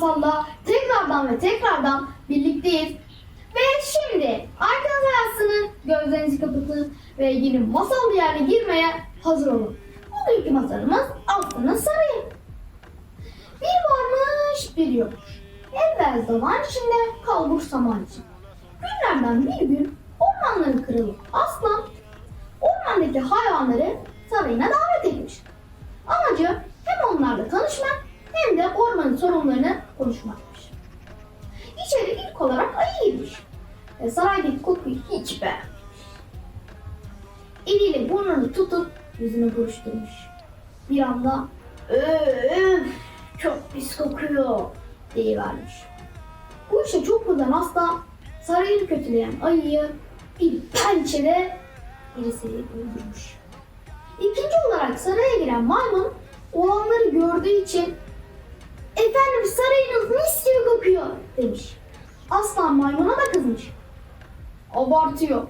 masalla tekrardan ve tekrardan birlikteyiz. Ve şimdi arkanıza yaslanın, gözlerinizi kapatın ve yine masal diyarına girmeye hazır olun. Bugünkü masalımız Aslı'nın Sarayı. Bir varmış bir yokmuş. Evvel zaman içinde kalbur saman için. Günlerden bir gün ormanların kralı Aslan ormandaki hayvanları sarayına davet etmiş. Onlarla tanışmak hem de ormanın sorunlarını konuşmakmış. İçeri ilk olarak ayı girmiş ve saraydaki kokuyu hiç beğenmemiş. Eliyle burnunu tutup yüzünü buruşturmuş. Bir anda öf çok pis kokuyor deyivermiş. Bu işe çok kızan hasta sarayını kötüleyen ayıyı bir pençede birisiyle öldürmüş. İkinci olarak saraya giren maymun olanları gördüğü için Efendim sarayınız mis gibi kokuyor demiş. Aslan maymuna da kızmış. Abartıyor.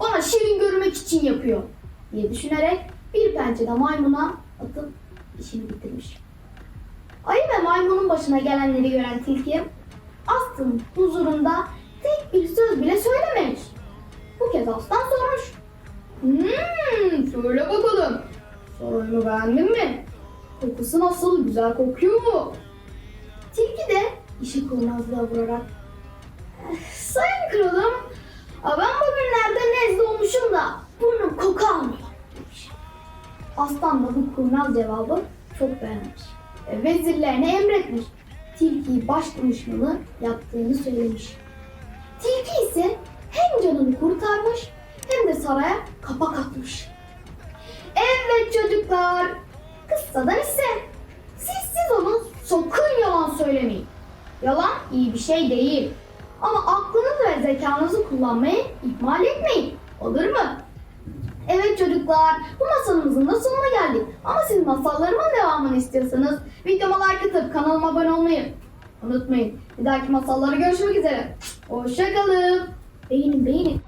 Bana şirin görmek için yapıyor diye düşünerek bir pençede maymuna atıp işini bitirmiş. Ayı ve maymunun başına gelenleri gören tilki Aslı'nın huzurunda tek bir söz bile söylememiş. Bu kez aslan sormuş. Hmm, söyle bakalım. Sarayımı beğendin mi? Kokusu nasıl? Güzel kokuyor mu? Tilki de işi kurnazlığa vurarak "Eh, Sayın kralım, "aa, ben bugünlerde nezle olmuşum da burnum koku almıyor. Aslan da bu kurnaz cevabı çok beğenmiş. ve Vezirlerine emretmiş. Tilkiyi baş danışmanı yaptığını söylemiş. Tilki ise hem canını kurtarmış hem de saraya kapak atmış. Evet çocuklar, kıssadan iyi bir şey değil. Ama aklınız ve zekanızı kullanmayı ihmal etmeyin. Olur mu? Evet çocuklar, bu masalımızın da sonuna geldik. Ama siz masallarımın devamını istiyorsanız videoma like atıp kanalıma abone olmayı unutmayın. Bir dahaki masallara görüşmek üzere. Hoşçakalın. Beğenin, beğenin.